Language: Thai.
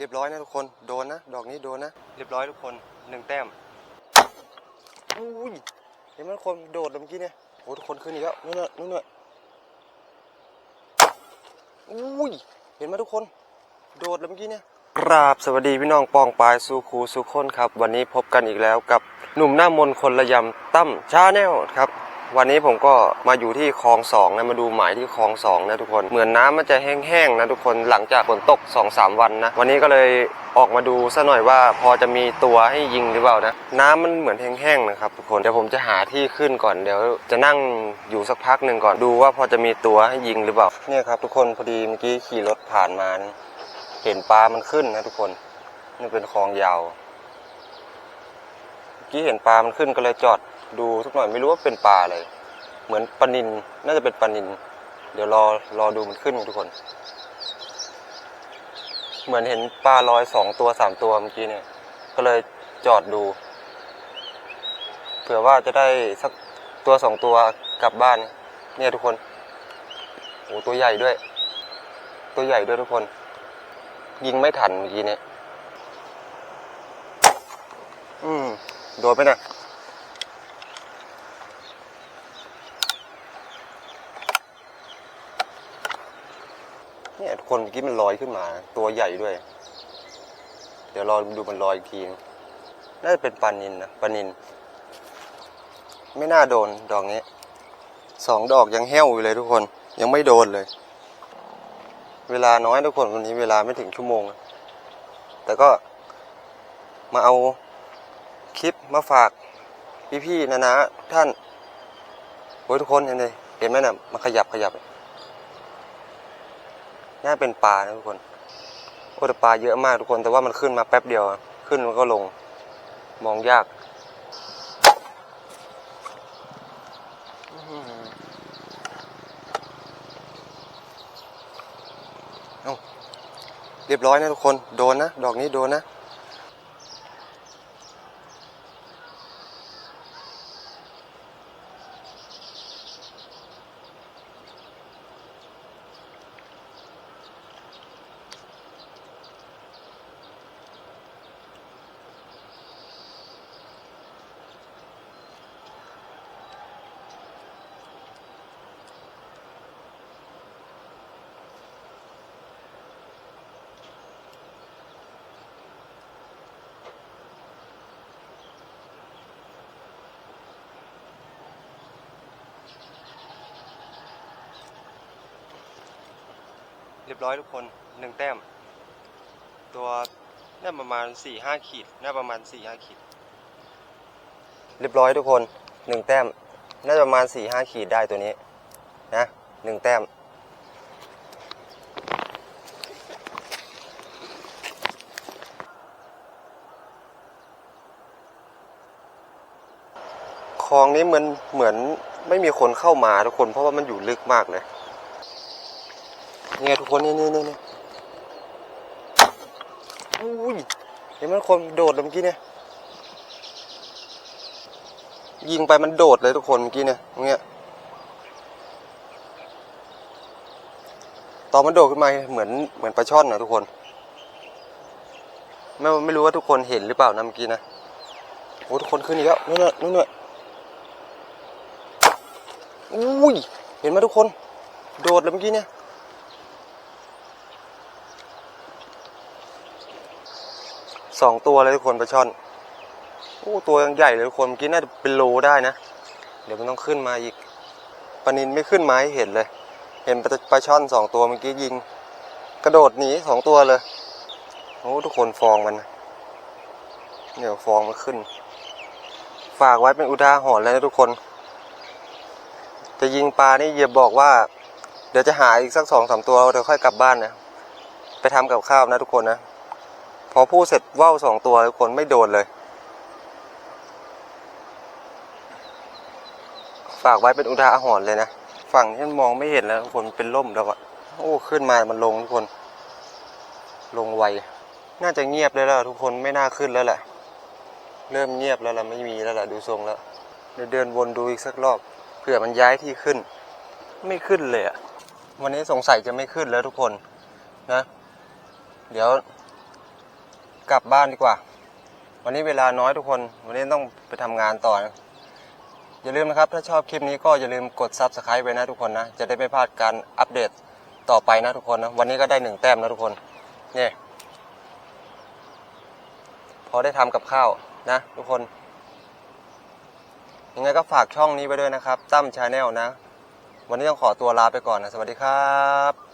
เรียบร้อยนะทุกคน โดนนะ ดอกนี้โดนนะ เรียบร้อยทุกคนหนึ่งแต้มอุ้ยเห็นไหมทุกคนโดดเลยเมื่อกี้เนี่ยโอ้ทุกคนขึ้นอีกแล้วนู่นน่ะนู่นน่ะอุ้ยเห็นไหมทุกคน โดดเลยเมื่อกี้เนี่ยกราบสวัสดีพี่น้องปองปายสู่ครูสู่คนครับ วันนี้พบกันอีกแล้วกับหนุ่มหน้ามนคนระยำตั้มชาแนลครับ วันนี้ผมก็มาอยู่ที่คลองสองนะมาดูหมายที่คลองสองนะทุกคนเหมือนน้ำมันจะแห้งๆนะทุกคนหลังจากฝนตก2อสามวันนะวันนี้ก็เลยออกมาดูซะหน่อยว่าพอจะมีตัวให้ยิงหรือเปล่านะน้ำมันเหมือนแห้งๆนะครับทุกคนเดี๋ยวผมจะหาที่ขึ้นก่อนเดี๋ยวจะนั่งอยู่สักพักหนึ่งก่อนดูว่าพอจะมีตัวให้ยิงหรือเปล่าเนี่ยครับทุกคนพอดีเมื่อกี้ขี่รถผ่านมานะเห็นปลามันขึ้นนะทุกคนนี่เป็นคลองยาวเมื่อกี้เห็นปลามันขึ้นก็เลยจอด ดูสักหน่อยไม่รู้ว่าเป็นปลาอะไร เหมือนปลานินน่าจะเป็นปลานิน เดี๋ยวรอรอดูมันขึ้นทุกคน เหมือนเห็นปลาลอยสองตัวสามตัวเมื่อกี้เนี่ย ก็เลยจอดดู เผื่อว่าจะได้สักตัวสองตัวกลับบ้าน เนี่ยทุกคนโอ้ตัวใหญ่ด้วย ตัวใหญ่ด้วยทุกคน ยิงไม่ทันเมื่อกี้เนี่ย อืม โดนไปนะ เนี่ยคนเมื่อกี้มันลอยขึ้นมา ตัวใหญ่ด้วย เดี๋ยวรอดูมันลอยอีกทีน่าจะเป็นปลานินนะปลานิน ไม่น่าโดนดอกนี้สองดอกยังแห้วอยู่เลยทุกคน ยังไม่โดนเลย เวลาน้อยทุกคนวันนี้เวลาไม่ถึงชั่วโมง แต่ก็มาเอาคลิปมาฝากพี่ๆนะนะท่านโอ้ยทุกคนเห็นเลยเห็นไหมน่ะมาขยับขยับ น่าเป็นปลานะทุกคน โอ้แต่ปลาเยอะมากทุกคน แต่ว่ามันขึ้นมาแป๊บเดียว ขึ้นมันก็ลง มองยาก เอ้า เรียบร้อยนะทุกคน โดนนะ ดอกนี้โดนนะ รียบร้อยทุกคนหนึ่งแต้ม ตัวน่าประมาณสี่ห้าขีดน่าประมาณสี่ห้าขีด เรียบร้อยทุกคนหนึ่งแต้ม น่าจะประมาณสี่ห้าขีดได้ตัวนี้ นะหนึ่งแต้มคลองนี้มือนเหมือนไม่มีคนเข้ามาทุกคนเพราะว่ามันอยู่ลึกมากเลย เนี่ยทุกคนนี่นี่นี่นี่อุ้ยเห็นไหมคนโดดเมื่อกี้เนี่ย ยิงไปมันโดดเลยทุกคนเมื่อกี้เนี่ยตรงเนี้ยตอนมันโดดขึ้นมาเหมือนเหมือนปลาช่อนนะทุกคน ไม่ไม่รู้ว่าทุกคนเห็นหรือเปล่านะเมื่อกี้นะโอ้ทุกคนขึ้นอีกแล้วนู่นน่ะนู่นน่ะอุ้ยเห็นไหมทุกคน โดดเลยเมื่อกี้เนี่ย สองตัวเลยทุกคนปลาช่อนโอ้ตัวยังใหญ่เลยทุกคนเมื่อกี้น่าจะเป็นโลได้นะ เดี๋ยวมันต้องขึ้นมาอีกปลานินไม่ขึ้นมาให้เห็นเลย เห็นปลาช่อนสองตัวเมื่อกี้ยิง กระโดดหนีสองตัวเลยโอ้ทุกคนฟองมันเดี๋ยวฟองมันขึ้น ฝากไว้เป็นอุทาหรณ์เลยนะทุกคน จะยิงปลานี่อย่าบอกว่า เดี๋ยวจะหาอีกสักสองสามตัวเดี๋ยวค่อยกลับบ้านนะไปทำกับข้าวนะทุกคนนะ พอพูดเสร็จว่าวสองตัวทุกคนไม่โดนเลย ฝากไว้เป็นอุทาหรณ์เลยนะ ฝั่งที่มันมองไม่เห็นแล้วทุกคนเป็นล่มแล้วอะโอ้ขึ้นมามันลงทุกคน ลงไว น่าจะเงียบเลยแล้วทุกคนไม่น่าขึ้นแล้วแหละ เริ่มเงียบแล้วล่ะไม่มีแล้วล่ะดูทรงแล้วเดี๋ยวเดินวนดูอีกสักรอบเผื่อมันย้ายที่ขึ้น ไม่ขึ้นเลยอะวันนี้สงสัยจะไม่ขึ้นแล้วทุกคนนะ เดี๋ยว กลับบ้านดีกว่า วันนี้เวลาน้อยทุกคน วันนี้ต้องไปทำงานต่อนะอย่าลืมนะครับ ถ้าชอบคลิปนี้ก็อย่าลืมกด Subscribe ไว้นะทุกคนนะ จะได้ไม่พลาดการอัปเดตต่อไปนะทุกคนนะ วันนี้ก็ได้หนึ่งแต้มนะทุกคนนี่พอได้ทำกับข้าวนะ ทุกคน ยังไงก็ฝากช่องนี้ไว้ด้วยนะครับ ตั้มชาแนลนะ วันนี้ต้องขอตัวลาไปก่อนนะ สวัสดีครับ